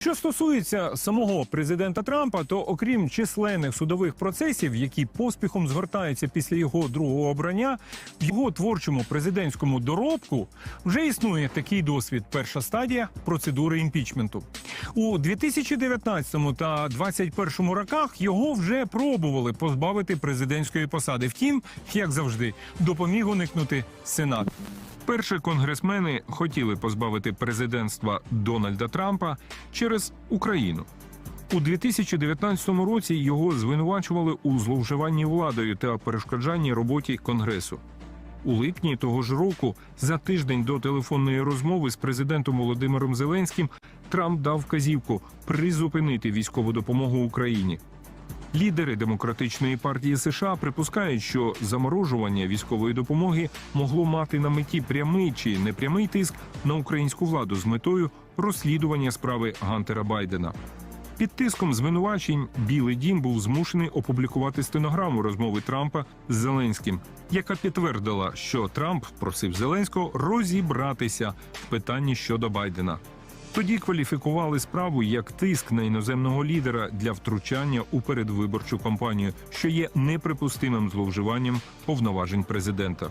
Що стосується самого президента Трампа, то окрім численних судових процесів, які поспіхом згортаються після його другого обрання, в його творчому президентському доробку вже існує такий досвід. Перша стадія процедури імпічменту у 2019 та 2021 роках його вже пробували позбавити президентської посади. Втім, як завжди, допоміг уникнути сенат. Перші конгресмени хотіли позбавити президентства Дональда Трампа через Україну. У 2019 році його звинувачували у зловживанні владою та перешкоджанні роботі Конгресу. У липні того ж року, за тиждень до телефонної розмови з президентом Володимиром Зеленським, Трамп дав вказівку призупинити військову допомогу Україні. Лідери демократичної партії США припускають, що заморожування військової допомоги могло мати на меті прямий чи непрямий тиск на українську владу з метою розслідування справи Гантера Байдена. Під тиском звинувачень Білий дім був змушений опублікувати стенограму розмови Трампа з Зеленським, яка підтвердила, що Трамп просив Зеленського розібратися в питанні щодо Байдена. Тоді кваліфікували справу як тиск на іноземного лідера для втручання у передвиборчу кампанію, що є неприпустимим зловживанням повноважень президента.